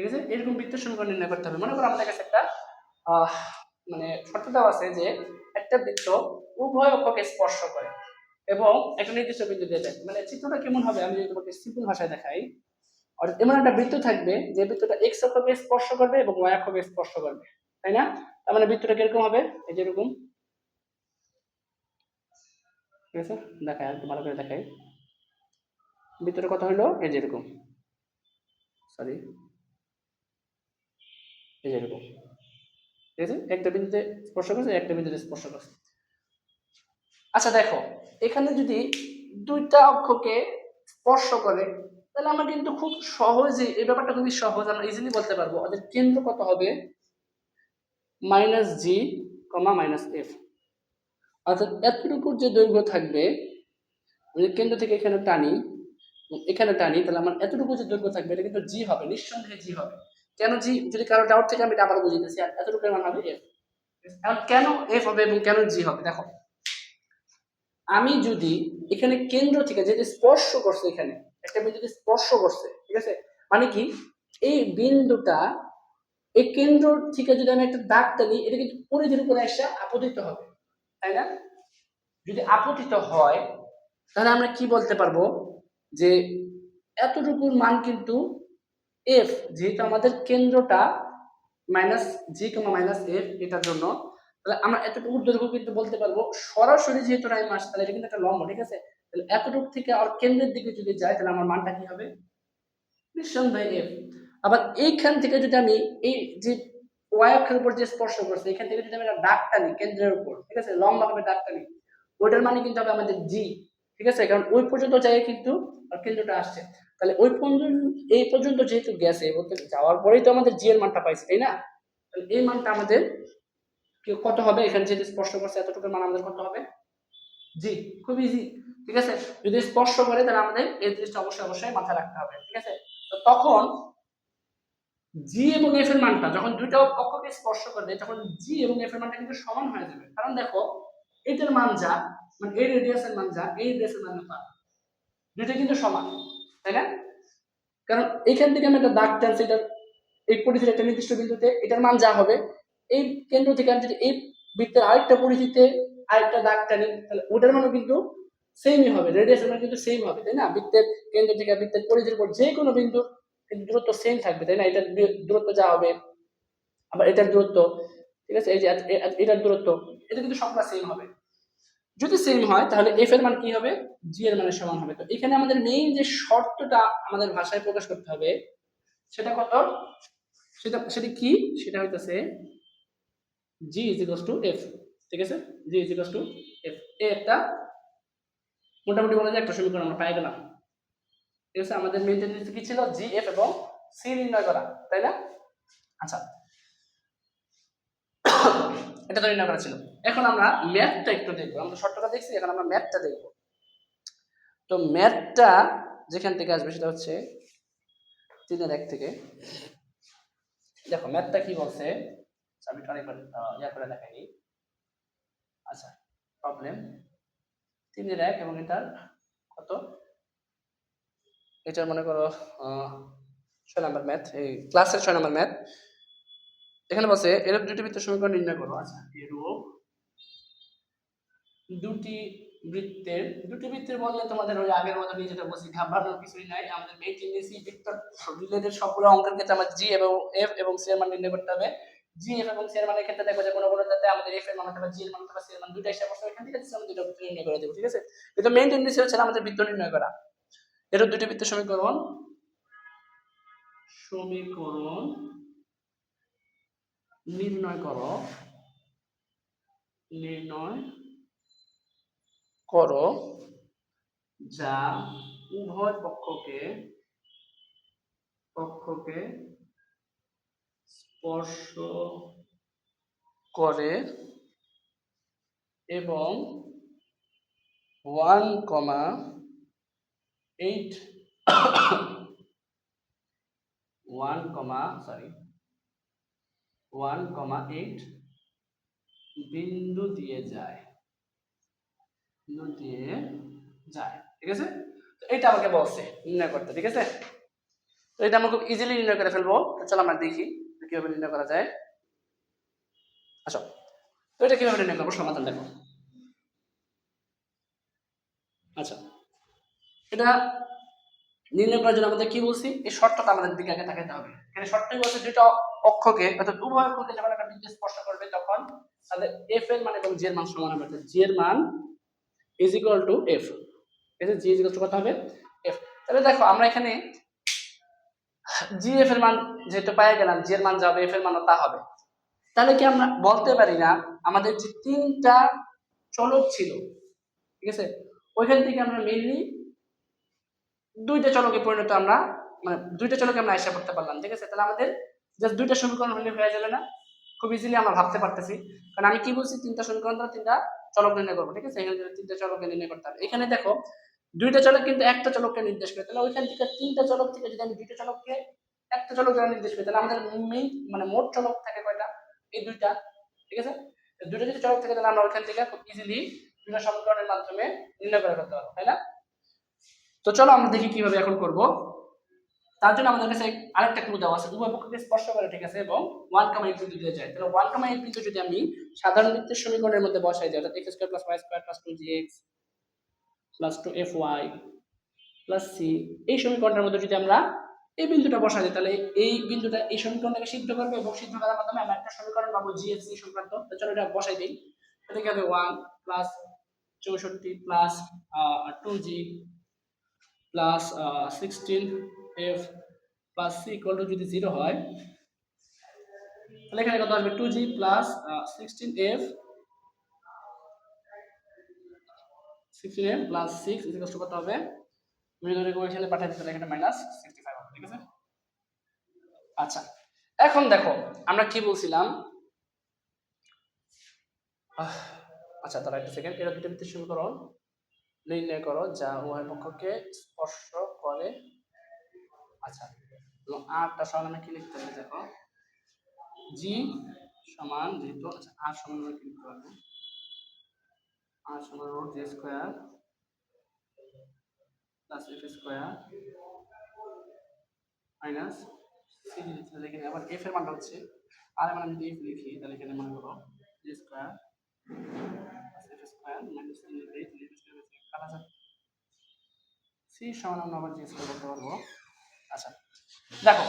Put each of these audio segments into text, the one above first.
ঠিক আছে? এরকম বৃত্তের সমীকরণ নির্ণয় করতে হবে। মনে করো আমাদের কাছে একটা মানে শর্ত দেওয়া আছে যে একটা বৃত্ত উভয় অক্ষকে স্পর্শ করে এবং একটা নির্দিষ্ট বিন্দু দিয়ে যায় মানে চিত্রটা কেমন হবে? আমি যদি তোমাকে সিম্পল ভাষায় দেখাই। অর্থাৎ এমন একটা বৃত্ত থাকবে যে বৃত্তটা এক্স অক্ষকে স্পর্শ করবে এবং ওয়াই অক্ষকে স্পর্শ করবে। তাই না? তার মানে বৃত্তটা কীরকম হবে? এই যে এরকম। ঠিক আছে? দেখাই আর ভালো করে দেখাই। বৃত্তটা কথা হলো? এই যে এরকম। সরি এই যে এরকম। ঠিক আছে? একটা বিন্দুতে স্পর্শ করছে, একটা বিন্দুতে স্পর্শ করছে। আচ্ছা দেখো, এখানে যদি দুইটা অক্ষকে স্পর্শ করে, তাহলে আমরা কিন্তু খুব সহজে এই ব্যাপারটা খুবই সহজ, আমরা ইজিলি বলতে পারব ওদের কেন্দ্র কত হবে? Minus G comma minus F অর্থাৎ এতটুকুর যে দৈর্ঘ্য থাকবে, যদি কেন্দ্র থেকে এখানে টানি এখানে টানি, তাহলে আমার এতটুকু যে দৈর্ঘ্য থাকবে, এটা কিন্তু জি হবে, নিঃসন্দেহে জি হবে। কেন জি যদি কারও ডাউট থেকে, আমি এটা আবার আর এতটুকু মান হবে এখন কেন এফ হবে এবং কেন জি হবে? দেখো। আমি যদি এখানে কেন্দ্র থেকে যে যে স্পর্শ করছে এখানে, একটা বিন্দুতে স্পর্শ করছে, ঠিক আছে? মানে কি? এই বিন্দুটা এই কেন্দ্র থেকে যদি আমি একটা দাগ টানি, এটা কিন্তু পরিধির উপরে এসে আপতিত হবে। তাই না? যদি আপতিত হয়, তাহলে আমরা কি বলতে পারব? যে এতটুকুর মান কিন্তু এফ যেহেতু আমাদের কেন্দ্রটা minus G comma minus F এটার জন্য, তাহলে আমরা এতটুকু দৈর্ঘ্য কিন্তু বলতে পারব, সরাসরি যেহেতু টাইম আসছে তাহলে এটা কিন্তু একটা লম্ব, ঠিক আছে? তাহলে এতটুকু থেকে আর কেন্দ্রের দিকে যদি যায় তাহলে আমার মানটা কি হবে? নিঃসন্দেহে এফ আবার এইখান থেকে যদি আমি এই যে ওয়াই অক্ষের উপর যে স্পর্শ করছে, এখান থেকে যদি আমি একটা দাগ টানি কেন্দ্রের উপর, ঠিক আছে? লম্বা ভাবে দাগ টানি, ওইটার মানে কিন্তু হবে আমাদের জি ঠিক আছে? কারণ ওই পর্যন্ত যায় কিন্তু কেন্দ্রটা আসছে। তাহলে ওই পর্যন্ত, এই পর্যন্ত যেহেতু গেছে বলতে যাওয়ার পরেই তো আমাদের জি এর মানটা পাইছে, তাই না? তাহলে এই মানটা আমাদের কত হবে? এখানে যেহেতু স্পর্শ করছে, এতটুকু মান আমাদের কত হবে? জি খুব ইজি ঠিক আছে? যদি স্পর্শ করে, তাহলে আমাদের এই জিনিসটা অবশ্যই অবশ্যই মাথায় রাখতে হবে, ঠিক আছে? তো তখন জি এবং এফ এর মানটা, যখন দুইটা অক্ষকে স্পর্শ করবে, তখন জি এবং এফ এর মানটা কিন্তু সমান হয়ে যাবে। কারণ দেখো এটার মান যা মানে এই রেডিয়াসের মান যা, এই রেডিয়াসের মান তা দুইটা কিন্তু সমান। তাই না? কারণ থেকে আমি একটা দাগ টানছি এই একটা নির্দিষ্ট বিন্দুতে এটার মান যা হবে, এই কেন্দ্র থেকে আমি যদি এই বৃত্তের আরেকটা আরেকটা দাগ টানি, তাহলে ওটার মানও কিন্তু সেমই হবে রেডিয়াসের কিন্তু সেম হবে, তাই না? বৃত্তের কেন্দ্র থেকে বৃত্তের পরিধির উপর যে কোনো বিন্দু কিন্তু দূরত্ব সেম থাকবে, তাই না? এটার দূরত্ব যা হবে, আবার এটার দূরত্ব, ঠিক আছে? এই যে, এটার দূরত্ব, এটা কিন্তু সবটা সেম হবে। যদি সেম হয়, তাহলে এফ এর মান কি হবে? জি এর মানের সমান হবে। তো এখানে আমাদের মেইন যে শর্তটা আমাদের ভাষায় প্রকাশ করতে হবে, সেটা কত? সেটা সেটা কি? সেটা হইতেছে G is equals to F ঠিক আছে? G is equals to F এ একটা মোটামুটি বলা যায় একটা সমীকরণ আমরা পাই গেলাম। ঠিক আছে? আমাদের মেইন জিনিস কি ছিল? জি এফ এবং সি নির্ণয় করা, তাই না? আচ্ছা। এটা তো নির্ণয় করা ছিল। এখন আমরা ম্যাথটা একটু দেখব। আমরা শর্টটা দেখছি এখন আমরা ম্যাথটা দেখব। তো ম্যাথটা যেখান থেকে আসবে সেটা হচ্ছে তিনের এক থেকে। দেখো ম্যাথটা কি বলছে? আচ্ছা, আমি করে ইয়া করে দেখাইনি আচ্ছা প্রবলেম তিনের এক এবং এটার কত? এটার মনে করো ছয় নাম্বার ম্যাথ এই ক্লাসের ছয় নাম্বার ম্যাথ এখানে বলছে এরূপ দুটি বৃত্তের সমীকরণ নির্ণয় করো। আচ্ছা এরূপ দুটি বৃত্তের দুটি বৃত্তের বললে তোমাদের ওই আগের মতো নিয়ে যেটা বলছি ঘাবড়ানোর কিছুই নাই। আমাদের মেইন টেন্ডেন্সি বৃত্ত রিলেটেড সবগুলো অঙ্কের ক্ষেত্রে আমাদের জি এবং এফ এবং সি এর মান নির্ণয় করতে হবে। জি এফ এবং সি এর মানের ক্ষেত্রে দেখো যে কোনো কোনো যাতে আমাদের এফ এর মান অথবা জি এর মান অথবা সি এর মান দুইটা হিসাব করতে এখান থেকে আমরা দুটো বৃত্ত নির্ণয় করে দেবো, ঠিক আছে? কিন্তু মেইন টেন্ডেন্সি হচ্ছে আমাদের বৃত্ত নির্ণয় করা। এরূপ দুটি বৃত্তের সমীকরণ সমীকরণ নির্ণয় করো। নির্ণয় করো যা উভয় পক্ষকে পক্ষকে স্পর্শ করে এবং one comma eight one comma sorry one comma eight বিন্দু দিয়ে যায়। বিন্দু দিয়ে যায়, ঠিক আছে? তো এটা আমাকে বলছে, নির্ণয় করতে, ঠিক আছে? তো এটা আমরা খুব ইজিলি নির্ণয় করে ফেলব। তো চলো আমরা দেখি কীভাবে নির্ণয় করা যায়। আচ্ছা তো এটা কীভাবে নির্ণয় করব? সমাধান দেখো। আচ্ছা। এটা নির্ণয় করার জন্য আমাদের কি বলছি? এই শর্তটা আমাদের দিকে আগে তাকাতে হবে। এখানে শর্তই বলছে দুইটা অক্ষকে, অর্থাৎ উভয় অক্ষকে যখন একটা বিন্দু স্পর্শ করবে তখন, তাহলে এফ এর মান এবং জি এর মান সমান হবে। অর্থাৎ জি এর মান ইজ ইকুয়াল টু এফ আছে? জি ইজ ইকুয়াল কত হবে? এফ তাহলে দেখো, আমরা এখানে জি এফ এর মান যেহেতু পাই গেলাম জি এর মান যাবে এফ এর মানও তা হবে। তাহলে কি আমরা বলতে পারি না, আমাদের যে তিনটা চলক ছিল, ঠিক আছে? ওইখান থেকে আমরা মেনলি দুইটা চলকে পরিণত আমরা মানে দুইটা চলকে আমরা আশা করতে পারলাম, ঠিক আছে? তাহলে আমাদের জাস্ট দুইটা সমীকরণ হলে হয়ে যাবে না। খুব ইজিলি আমরা ভাবতে পারতেছি। কারণ আমি কি বলছি? তিনটা সমীকরণ দ্বারা তিনটা চলক নির্ণয় করব, ঠিক আছে? এখানে তিনটা চলকে নির্ণয় করতে হবে। এখানে দেখো, দুইটা চলক কিন্তু একটা চলককে নির্দেশ করে। তাহলে ওইখান থেকে তিনটা চলক থেকে যদি আমি দুইটা চলককে একটা চলক দ্বারা নির্দেশ করি, তাহলে আমাদের মেইন মানে মোট চলক থাকে কয়টা? এই দুইটা, ঠিক আছে? দুইটা যদি চলক থাকে, তাহলে আমরা ওইখান থেকে খুব ইজিলি দুইটা সমীকরণের মাধ্যমে নির্ণয় করে ফেলতে পারব, তাই না? তো চলো আমরা দেখি কীভাবে এখন করব। তার জন্য আমাদের কাছে আরেকটা ক্লু দেওয়া আছে। উভয় পক্ষকে স্পর্শ করে, ঠিক আছে? এবং ওয়ান কামা ইন বিন্দু দিয়ে যায়। তাহলে ওয়ান কামা ইন বিন্দু যদি আমি সাধারণ বৃত্তের সমীকরণের মধ্যে বসাই দিই অর্থাৎ X square plus Y square plus two G X plus two F Y plus C এই সমীকরণের মধ্যে যদি আমরা এই বিন্দুটা বসাই দিই তাহলে এই বিন্দুটা এই সমীকরণটাকে সিদ্ধ করবে এবং সিদ্ধ করার মাধ্যমে আমরা একটা সমীকরণ পাবো জি এফ সি সংক্রান্ত। তো চলো এটা বসাই দিই। এটা কি হবে? ওয়ান প্লাস চৌষট্টি plus two G plus sixteen F plus C equal to যদি জিরো হয়, তাহলে এখানে কত আসবে? Two G plus sixteen F sixteen F plus six equal to কত হবে? তুমি যদি এখানে পাঠাই দিতে এখানে মাইনাস সিক্সটি ফাইভ ঠিক আছে? আচ্ছা এখন দেখো, আমরা কি বলছিলাম? আচ্ছা তারা একটা সেকেন্ড এরা দুটো ভিত্তির সমীকরণ। নির্ণয় করো যা উভয় পক্ষকে স্পর্শ করে। আচ্ছা আরটা সমান আমরা কি লিখতে হবে দেখো? জি সমান যেহেতু আচ্ছা আর সমান আমরা কি লিখতে পারব আর সমান root G square plus F square minus C তাহলে এখানে আবার এফ এর মানটা হচ্ছে, আর মানে আমি যদি এফ লিখি, তাহলে এখানে মনে করো G square F square minus তিন সি সমান আমরা আবার জি স্কোয়ার করতে পারব। আচ্ছা দেখো,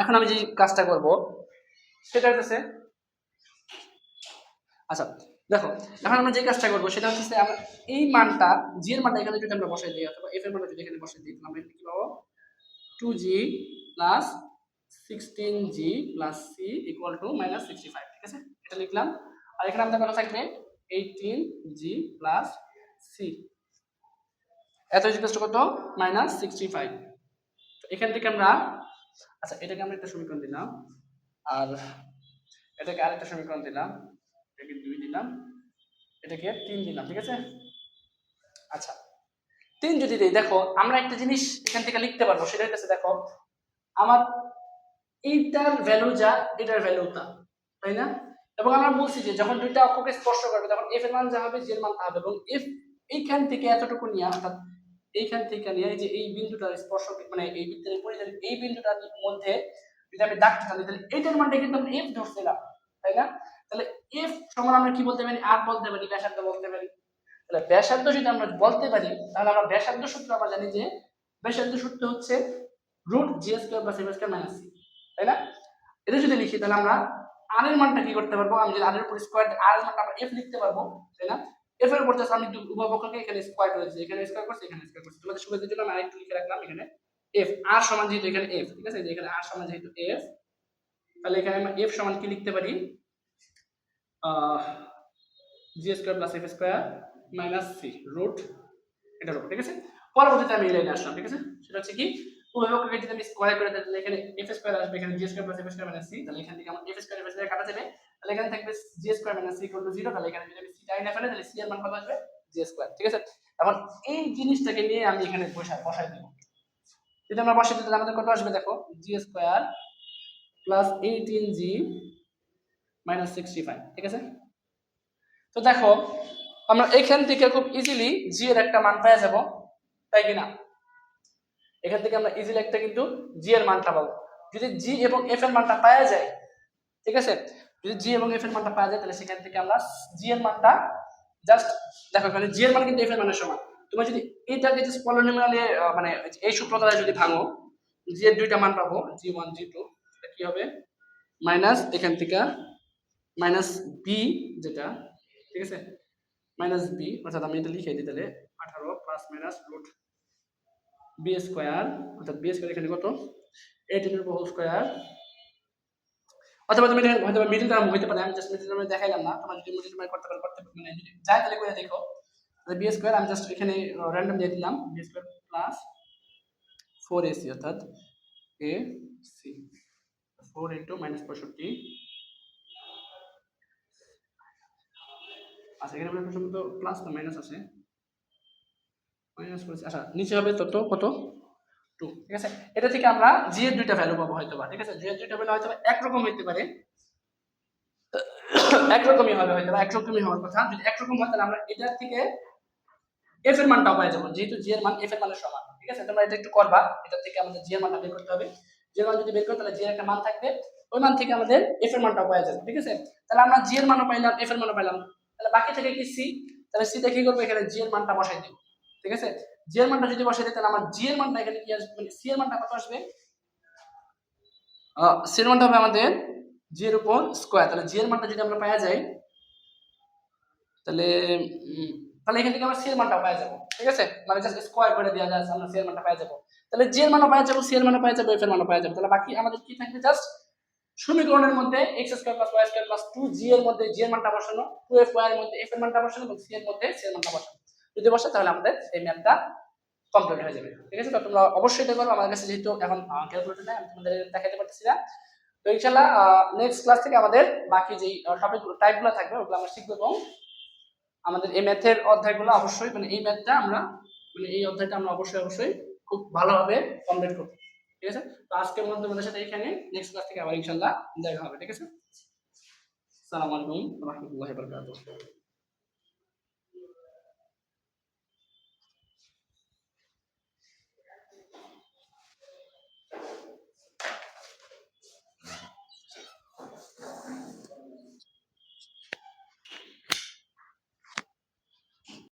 এখন আমি যে কাজটা করব, সেটা হচ্ছে আচ্ছা দেখো, এখন আমরা যে কাজটা করব, সেটা হচ্ছে আমরা এই মানটা জি এর মানটা এখানে যদি আমরা বসাই দিই, অথবা এফ এর মানটা যদি এখানে বসাই দিই, তাহলে আমরা কি পাবো? Two G plus sixteen G plus C equal to minus sixty five ঠিক আছে? এটা লিখলাম। আর এখানে আমাদের কত থাকবে? এইটিন জি প্লাস সি এত জিজ্ঞেস কত? মাইনাস সিক্সটি ফাইভ এখান থেকে আমরা আচ্ছা এটাকে আমরা একটা সমীকরণ দিলাম। আর এটাকে আরেকটা সমীকরণ দিলাম। এটাকে দুই দিলাম। এটাকে তিন দিলাম, ঠিক আছে? আচ্ছা তিন যদি দিই, দেখো, আমরা একটা জিনিস এখান থেকে লিখতে পারব সেটা হচ্ছে দেখো, আমার এইটার ভ্যালু যা, এটার ভ্যালু তা, তাই না? এবং আমরা বলছি যে যখন দুইটা অক্ষকে স্পর্শ করবে, তখন এফ এর মান যা হবে জি মান তা হবে, এবং এফ এইখান থেকে এতটুকু নিয়ে, অর্থাৎ এইখান থেকে নিয়ে যে এই বিন্দুটার স্পর্শ মানে এই বৃত্তের পরিধি, এই বিন্দুটার মধ্যে যদি আমি দাগটা টানি তাহলে এইটার মানটা কিন্তু আমরা এফ ধরছিলাম তাই না? তাহলে এফ সমান আমরা কি বলতে পারি? আর বলতে পারি, ব্যাসার্ধ বলতে পারি। তাহলে ব্যাসার্ধ যদি আমরা বলতে পারি, তাহলে আমরা ব্যাসার্ধ সূত্র আমরা জানি যে, ব্যাসার্ধ সূত্র হচ্ছে root G square plus F square minus তাই না? এটা যদি লিখি, তাহলে আমরা আর এর মানটা কি করতে পারব? আমি যদি আর এর উপর স্কোয়ার আর এর মানটা আমরা এফ লিখতে পারব, তাই না? এফ এর উপর আমি উভয় এখানে স্কোয়ার করেছি এখানে স্কোয়ার করছি, এখানে স্কোয়ার করছি। তোমাদের সুবিধার জন্য আমি আরেকটু লিখে রাখলাম এখানে। এফ আর সমান যেহেতু এখানে এফ ঠিক আছে? এখানে আর সমান যেহেতু এফ তাহলে এখানে আমরা এফ সমান কি লিখতে পারি? G square plus F square minus C root এটার উপর, ঠিক আছে? পরবর্তীতে আমি এই লাইনে আসলাম, ঠিক আছে? সেটা হচ্ছে কি? উভয় পক্ষকে যদি আমি স্কোয়ার করে তাহলে এখানে এফ স্কোয়ার আসবে, এখানে G square plus F square minus C তাহলে এখান থেকে আমার এফ স্কোয়ার এফ স্কোয়ার কাটা যাবে। তাহলে এখানে থাকবে G square minus equal to zero তাহলে এখানে যদি আমি সি টাই না ফেলে, তাহলে সি এর মান কত আসবে? জি স্কোয়ার ঠিক আছে? এখন এই জিনিসটাকে নিয়ে আমি এখানে বসাই বসাই দেবো। যদি আমরা বসাই দিই তাহলে আমাদের কত আসবে দেখো? G square plus eighteen G minus sixty five ঠিক আছে? তো দেখো, আমরা এখান থেকে খুব ইজিলি জি এর একটা মান পেয়ে যাব, তাই কি না এখান থেকে আমরা ইজিলি একটা কিন্তু জি এর মানটা পাবো। যদি জি এবং এফ এর মানটা পাওয়া যায়, ঠিক আছে? যদি জি এবং এফ এর মানটা পাওয়া যায়, তাহলে সেখান থেকে আমরা জি এর মানটা জাস্ট দেখো এখানে জি এর মান কিন্তু এফ এর মানের সমান। তুমি যদি এইটাকে জাস্ট পলিনোমিয়ালে মানে এই সূত্র দ্বারা যদি ভাঙো জি এর দুইটা মান পাবো জি ওয়ান জি টু কি হবে? মাইনাস এখান থেকে মাইনাস বি যেটা, ঠিক আছে? মাইনাস বি অর্থাৎ আমি এটা লিখে দিই তাহলে, আঠারো plus minus root B square অর্থাৎ বি স্কোয়ার এখানে কত? এইটিনের হোল স্কোয়ার অথবা তুমি হয়তো মিডিল টার্ম হইতে পারে, আমি জাস্ট মিডিল টার্মে দেখাইলাম না। তোমার যদি মিডিল টার্মে করতে পারো করতে পারো। মানে যায়, তাহলে করে দেখো। বি স্কোয়ার আমি জাস্ট এখানে র্যান্ডম দিয়ে দিলাম। B square plus four AC অর্থাৎ A C four into minus পঁয়ষট্টি। আচ্ছা এখানে সম্ভবত প্লাস না মাইনাস আছে? মাইনাস করেছে। আচ্ছা নিচে হবে তত, কত? টু ঠিক আছে? এটা থেকে আমরা জি এর দুইটা ভ্যালু পাবো হয়তো বা ঠিক আছে? জি এর দুইটা ভ্যালু হয়তো একরকম হইতে পারে। একরকমই হবে হয়তো বা একরকমই হওয়ার কথা। যদি একরকম হয় তাহলে আমরা এটার থেকে এফ এর মানটাও পাই যাব যেহেতু জি এর মান এফ এর মানের সমান, ঠিক আছে? তোমরা এটা একটু করবা এটা থেকে আমাদের জি এর মানটা বের করতে হবে। জি এর মান যদি বের করি তাহলে জি এর একটা মান থাকবে, ওই মান থেকে আমাদের এফ এর মানটাও পাওয়া যাবে, ঠিক আছে? তাহলে আমরা জি এর মানও পাইলাম এফ এর মানও পাইলাম। তাহলে বাকি থেকে কি সি তাহলে সি তে কি করব? এখানে জি এর মানটা বসাই দিব, ঠিক আছে? জি এর মানটা যদি বসাই দিই তাহলে আমার জি এর মানটা এখানে কি আসবে? মানে সি এর মানটা কত আসবে? সি এর মানটা হবে আমাদের জি এর উপর স্কোয়ার। তাহলে জি এর মানটা যদি আমরা পাওয়া যাই তাহলে তাহলে এখান থেকে আমরা সি এর মানটা পাওয়া যাব। ঠিক আছে? মানে জাস্ট স্কোয়ার করে দেওয়া যায়, আমরা সি এর মানটা পাওয়া যাব। তাহলে জি এর মানও পাওয়া যাব সি এর মানও পাওয়া যাব এফ এর মানও পাওয়া যাব। তাহলে বাকি আমাদের কি থাকবে? জাস্ট সমীকরণের মধ্যে X square plus Y square plus two G এর মধ্যে জি এর মানটা বসানো টু এফ ওয়াই এর মধ্যে এফ এর মানটা বসানো এবং সি এর মধ্যে সি এর মানটা বসানো। যদি বসে, তাহলে আমাদের এই ম্যাথটা কমপ্লিট হয়ে যাবে। ঠিক আছে? তো তোমরা অবশ্যই এটা করবে আমার কাছে যেহেতু এখন ক্যালকুলেটর নেই, আমি তোমাদের দেখাতে পারতেছি না। তো ইনশাল্লাহ নেক্সট ক্লাস থেকে আমাদের বাকি যেই টপিক টাইপগুলো থাকবে, ওগুলো আমরা শিখব এবং আমাদের এই ম্যাথের অধ্যায়গুলো অবশ্যই মানে এই ম্যাথটা আমরা মানে এই অধ্যায়টা আমরা অবশ্যই অবশ্যই খুব ভালোভাবে কমপ্লিট করব। ঠিক আছে? তো আজকের মধ্যে তোমাদের সাথে এখানে নেক্সট ক্লাস থেকে আবার ইনশাল্লাহ দেখা হবে। ঠিক আছে? আসসালামু আলাইকুম রহমতুল্লাহ বরকাতুহ।